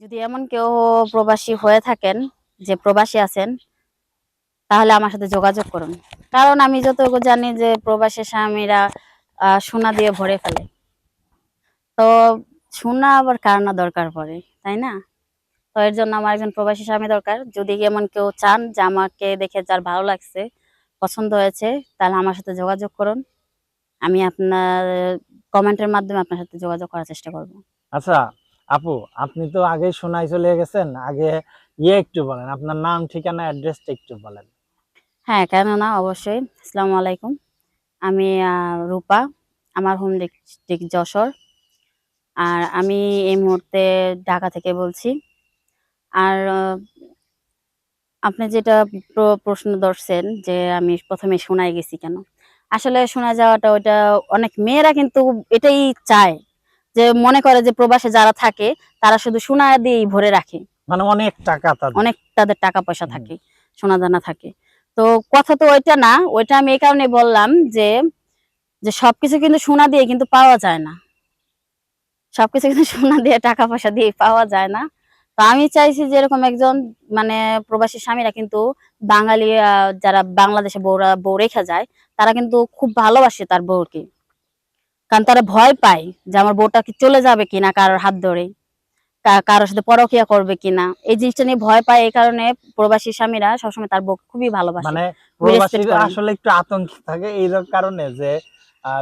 যদি এমন কেউ প্রবাসী হয়ে থাকেন, যে প্রবাসী আছেন, তাহলে আমার সাথে যোগাযোগ করুন। কারণ আমি যতটুকু জানি যে প্রবাসী স্বামীরা সোনা দিয়ে ভরে ফেলে। তো সোনা আবার কার না দরকার পড়ে, তাই না? তো এর জন্য আমার একজন প্রবাসী স্বামী দরকার। যদি এমন কেউ চান যে আমাকে দেখে যার ভালো লাগছে, পছন্দ হয়েছে, তাহলে আমার সাথে যোগাযোগ করুন। আমি আপনার, কমেন্টের মাধ্যমে আপনার সাথে যোগাযোগ করার চেষ্টা করব। আচ্ছা আপু, আপনি তো আগে শোনাই চলে গেছেন। আগে ইয়ে একটু বলেন, আপনার নাম, ঠিকানা অ্যাড্রেসটা একটু বলেন। হ্যাঁ কেন না অবশ্যই, আসসালামু আলাইকুম। আমি রূপা, আমার হোম ডিস্ট্রিক্ট যশোর। আর আমি এই মুহূর্তে ঢাকা থেকে বলছি। আর আপনি যেটা প্রশ্ন ধরছেন যে আমি প্রথমে শোনায় গেছি কেন? আসলে শোনা যাওয়াটা ওটা অনেক মেয়েরা কিন্তু এটাই চায়। যে মনে করে যে প্রবাসে যারা থাকে তারা শুধু সোনা দিয়েই ভরে রাখে। মানে অনেক টাকা তাদের। অনেক তাদের টাকা পয়সা থাকে সোনা দানা থাকে। তো কথা তো ওইটা না ওইটা আমি এই কারণে বললাম যে যে সবকিছু কিন্তু সোনা দিয়ে কিন্তু পাওয়া যায় না। সবকিছু কিন্তু সোনা দিয়ে টাকা পয়সা দিয়ে পাওয়া যায় না। তো আমি চাইছি যে এরকম একজন মানে প্রবাসী স্বামীরা কিন্তু বাঙালি যারা বাংলাদেশে বউরা বউ রেখা যায় তারা কিন্তু খুব ভালোবাসে তার বউকে। কারণ তারা ভয় পায় যে আমার বউটা কি চলে যাবে কিনা কারোর হাত ধরে কারোর সাথে পরকিয়া করবে কিনা এই জিনিসটা নিয়ে ভয় পায় এই কারণে প্রবাসী স্বামীরা সবসময় তার বউ খুবই ভালোবাসে মানে। আসলে একটু আতঙ্কে থাকে এই কারণে যে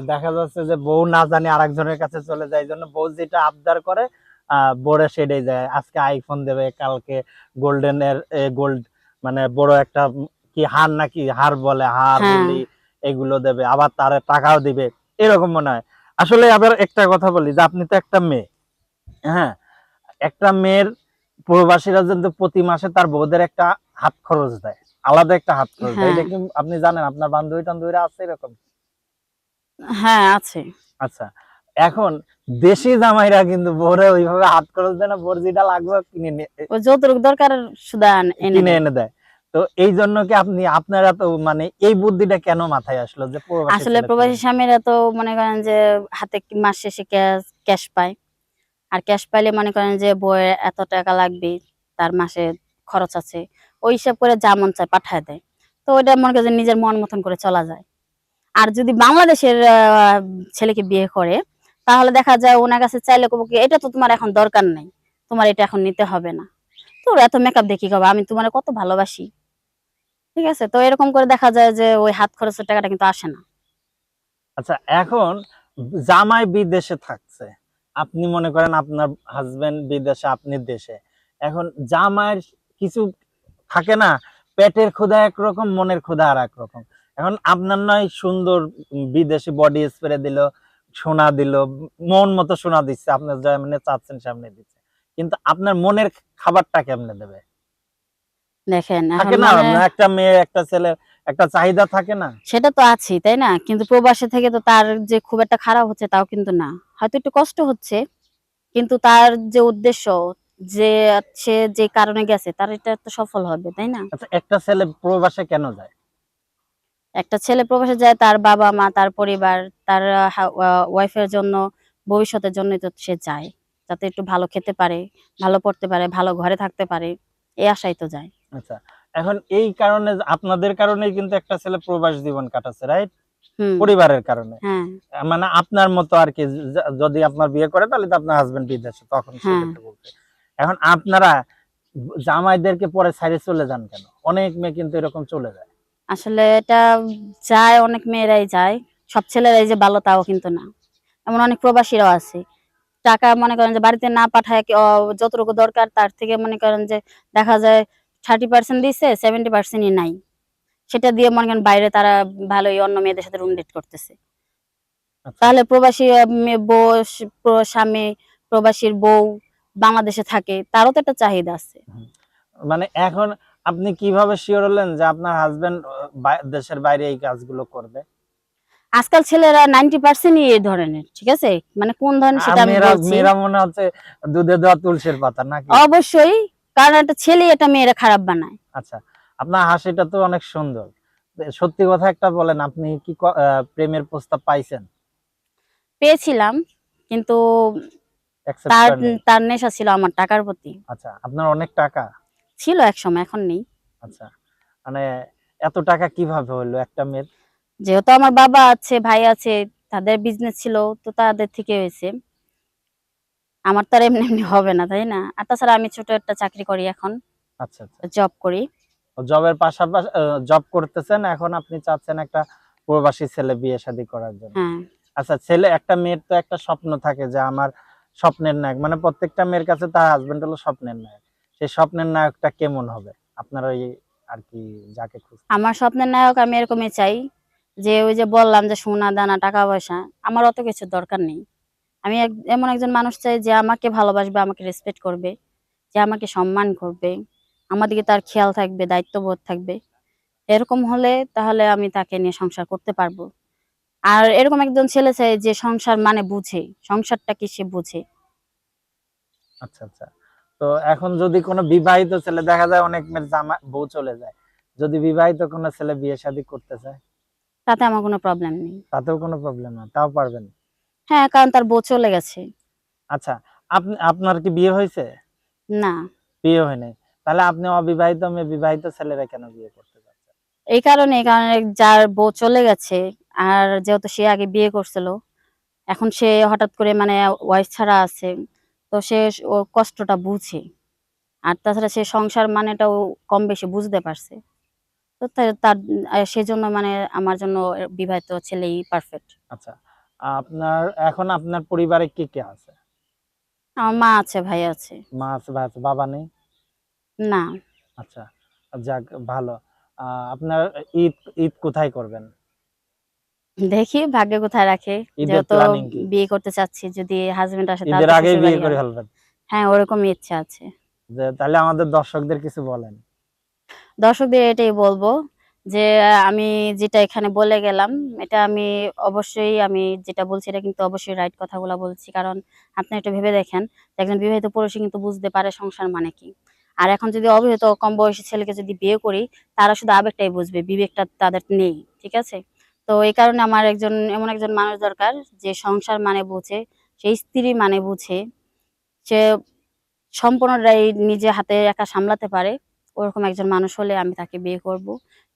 দেখা যাচ্ছে যে বউ না জানি আরেকজনের কাছে চলে যায় জন্য বউ যেটা আবদার করে আহ বড় সেটাই যায় আজকে আইফোন দেবে কালকে গোল্ডেন এর গোল্ড মানে বড় একটা কি হার নাকি হার বলে হার হ্যাঁ। এগুলো দেবে আবার তার টাকাও দিবে এরকম মনে হয় আসলে আবার একটা কথা বলি যে আপনি তো একটা মেয়ে হ্যাঁ? একটা মেয়ের প্রবাসীরা কিন্তু প্রতি মাসে তার বউদের একটা হাত খরচ দেয় আলাদা একটা হাত খরচ দেয় হ্যাঁ। এটা কি আপনি জানেন? আপনার বান্ধবী টান্ধবীরা আছে এরকম? হ্যাঁ আছে। আচ্ছা এখন দেশি জামাইরা কিন্তু বোরে ওইভাবে হাত খরচ দেয় না বোর যেটা লাগবে কিনে যতটুকু দরকার সুদা এনে কিনে এনে দেয়। তো এই জন্য কি আপনি আপনারা তো মানে এই বুদ্ধিটা কেন মাথায় আসলো যে আসলে প্রবাসী? স্বামীরা তো মনে করেন যে হাতে মাস শেষে ক্যাশ পায়। আর ক্যাশ পাইলে মনে করেন যে বইয়ের এত টাকা লাগবে তার মাসে খরচ আছে। ওই হিসাব করে যা মন চায় পাঠায় দেয়। তো ওইটা মনে করেন যে নিজের মন মতন করে চলা যায়। আর যদি বাংলাদেশের আহ, ছেলেকে বিয়ে করে তাহলে দেখা যায় ওনার কাছে চাইলে কবো কি এটা তো তোমার এখন দরকার নেই। তোমার এটা এখন নিতে হবে না। তোর এত মেকআপ দেখি কবে আমি তোমার কত ভালোবাসি। ঠিক আছে? তো এরকম করে দেখা যায় যে ওই হাত খরচের টাকাটা কিন্তু আসে না। আচ্ছা এখন জামাই বিদেশে থাকছে। আপনি মনে করেন আপনার হাজবেন্ড বিদেশে, আপনি দেশে। এখন জামাইয়ের কিছু থাকে না, পেটের ক্ষুধা একরকম, মনের ক্ষুধা আর একরকম। এখন আপনার নয়, সুন্দর বিদেশি বডি স্প্রে দিল, সোনা দিল, মন মতো সোনা দিচ্ছে, আপনার যা মানে চাচ্ছেন সামনে দিচ্ছে। কিন্তু আপনার মনের খাবারটা কেমনে দেবে? দেখেন থাকে না মানে- একটা মেয়ে একটা ছেলে একটা চাহিদা থাকে না। সেটা তো আছেই তাই না? কিন্তু প্রবাসে থেকে তো তার যে খুব একটা খারাপ হচ্ছে তাও কিন্তু না। হয়তো একটু কষ্ট হচ্ছে কিন্তু তার যে উদ্দেশ্য যে সে যে কারণে গেছে তার এটা তো সফল হবে তাই না? আচ্ছা একটা ছেলে প্রবাসে কেন যায়? একটা ছেলে প্রবাসে যায় তার বাবা মা তার পরিবার তার ওয়াইফের জন্য ভবিষ্যতের জন্যই তো সে যায়। যাতে একটু ভালো খেতে পারে ভালো পড়তে পারে ভালো ঘরে থাকতে পারে এই আশাই তো যায়। আচ্ছা এখন এই কারণে আপনাদের কারণেই কিন্তু একটা ছেলে প্রবাস জীবন কাটাচ্ছে রাইট পরিবারের কারণে। হ্যাঁ। মানে আপনার মতো আর কি যদি আপনার বিয়ে করে তাহলে তো আপনার হাজবেন্ড বিদেশে তখন হ্যাঁ। এখন আপনারা জামাইদেরকে পরে ছাইড়ে চলে যান কেন? অনেক মেয়ে কিন্তু এরকম চলে যায়। আসলে এটা যায় অনেক মেয়েরাই যায়। সব ছেলেরাই যে ভালো তাও কিন্তু না। এমন অনেক প্রবাসীরাও আছে। টাকা মনে করেন যে বাড়িতে না পাঠায় যতটুকু দরকার তার থেকে মনে করেন যে দেখা যায় থার্টি পার্সেন্ট দিচ্ছে সেভেন্টি পার্সেন্টই নাই। সেটা দিয়ে মনে করেন বাইরে তারা ভালোই অন্য মেয়েদের সাথে রুম ডেট করতেছে। আচ্ছা। তাহলে প্রবাসী বউ স্বামী প্রবাসীর বউ বাংলাদেশে থাকে তারও তো একটা চাহিদা আছে। মানে এখন আপনি কীভাবে শিওর হলেন যে আপনার হাজবেন্ড দেশের বাইরে এই কাজগুলো করবে? আজকাল ছেলেরা নাইনটি পার্সেন্টই এই ধরনের ঠিক আছে? মানে কোন ধরনের সেটা আমি বলছি। মেয়েরা মনে হচ্ছে দুধে দেওয়া তুলসীর পাতা নাকি? অবশ্যই। কারণ একটা ছেলে এটা মেয়েরা খারাপ বানায়। আচ্ছা আপনার হাসিটা তো অনেক সুন্দর। সত্যি কথা একটা বলেন আপনি কি প্রেমের প্রস্তাব পাইছেন? পেয়েছিলাম কিন্তু তার তার নেশা ছিল আমার টাকার প্রতি। আচ্ছা আপনার অনেক টাকা? ছিল এক সময় এখন নেই। আচ্ছা মানে এত টাকা কীভাবে হলো একটা মেয়ের? যেহেতু আমার বাবা আছে ভাই আছে তাদের বিজনেস ছিল তো তাদের থেকে হয়েছে। আমার তো আর এমনি এমনি হবে না তাই না? আর তাছাড়া আমি ছোট একটা চাকরি করি এখন আচ্ছা আচ্ছা। জব করি। জবের পাশাপাশি জব করতেছেন এখন আপনি চাচ্ছেন একটা প্রবাসী ছেলে বিয়ে শাদী করার জন্য। হ্যাঁ। আচ্ছা ছেলে একটা মেয়ের তো একটা স্বপ্ন থাকে যে আমার স্বপ্নের নায়ক মানে প্রত্যেকটা মেয়ের কাছে তার হাজবেন্ড হলো স্বপ্নের নায়ক। সেই স্বপ্নের নায়কটা কেমন হবে? আপনার ওই আর কি যাকে খুঁজ আমার স্বপ্নের নায়ক আমি এরকমই চাই যে ওই যে বললাম যে সোনা দানা টাকা পয়সা আমার অত কিছু দরকার নেই। আমি এমন একজন মানুষ চাই যে আমাকে ভালোবাসবে আমাকে রেসপেক্ট করবে যে আমাকে সম্মান করবে আমার দিকে তার খেয়াল থাকবে দায়িত্ববোধ থাকবে। এরকম হলে তাহলে আমি তাকে নিয়ে সংসার করতে পারব। আর এরকম একজন ছেলে চাই যে সংসার মানে বুঝে সংসারটা কি সে বুঝে। আচ্ছা আচ্ছা। তো এখন যদি কোনো বিবাহিত ছেলে দেখা যায় অনেক মেয়ের জামা বউ চলে যায় যদি বিবাহিত কোনো ছেলে বিয়ে শাদী করতে চায়? তাতে আমার কোনো প্রবলেম নেই। তাতেও কোনো প্রবলেম না তাও পারবেন হ্যাঁ কারণ তার বউ চলে গেছে। আচ্ছা আপনি আপনার কি বিয়ে হয়েছে? না। বিয়ে হয় নাই তাহলে আপনি অবিবাহিত মেয়ে বিবাহিত ছেলেরা কেন বিয়ে করতে যাচ্ছেন? এই কারণে এই কারণে যার বউ চলে গেছে আর যেহেতু সে আগে বিয়ে করছিল এখন সে হঠাৎ করে মানে ওয়াইফ ছাড়া আছে তো সে ওর কষ্টটা বুঝে। আর তাছাড়া সে সংসার মানেটাও কম বেশি বুঝতে পারছে। তো তা- তার সেজন্য মানে আমার জন্য বিবাহিত ছেলেই পারফেক্ট আচ্ছা আপনার এখন আপনার পরিবারে কে কে আছে? আমার মা আছে ভাই আছে। মা আছে ভাই আছে বাবা নেই? না। আচ্ছা যাক ভালো। আপনার ঈদ ঈদ কোথায় করবেন? দেখি ভাগ্যে কোথায় রাখে। যেহেতু বিয়ে করতে চাচ্ছি যদি হাজবেন্ড আসে আগেই শ্বশুর বিয়ে করে। ফেলবেন? হ্যাঁ ওরকমই ইচ্ছা আছে। তাহলে আমাদের দর্শকদের কিছু বলেন। দর্শকদের এটাই বলব যে, আমি যেটা এখানে বলে গেলাম, এটা আমি অবশ্যই, আমি যেটা বলছি এটা কিন্তু অবশ্যই রাইট কথাগুলো বলছি। কারণ আপনি একটু ভেবে দেখেন একজন বিবাহিত পুরুষই কিন্তু বুঝতে পারে সংসার মানে কি। আর এখন যদি অবিবাহিত কম বয়সী ছেলেকে যদি বিয়ে করি, তারা শুধু আবেগটাই বুঝবে, বিবেকটা তাদের নেই, ঠিক আছে? তো এই কারণে আমার একজন, এমন একজন মানুষ দরকার, যে সংসার মানে বুঝে, সেই স্ত্রী মানে বুঝে, সে সম্পূর্ণটাই নিজে হাতে একা সামলাতে পারে, ওরকম একজন মানুষ হলে আমি তাকে বিয়ে করব।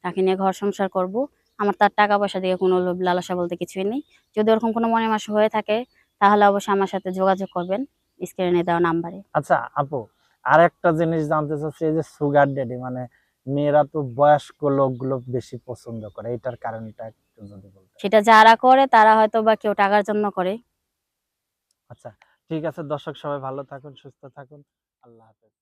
তাকে নিয়ে ঘর সংসার করব। আমার তার টাকা পয়সা দিয়ে কোনো লোভ লালসা বলতে কিছুই নেই। যদি ওরকম কোনো মনে মাস হয়ে থাকে তাহলে অবশ্যই আমার সাথে যোগাযোগ করবেন স্ক্রিনে দেওয়া নাম্বারে। আচ্ছা আপু আর একটা জিনিস জানতে চাচ্ছি এই যে সুগার ডেডি মানে মেয়েরা তো বয়স্ক লোকগুলো বেশি পছন্দ করে এটার কারণটা একটু যদি বলতেন। সেটা যারা করে তারা হয়তো বা কেউ টাকার জন্য করে। আচ্ছা ঠিক আছে দর্শক সবাই ভালো থাকুন সুস্থ থাকুন আল্লাহ হাফেজ।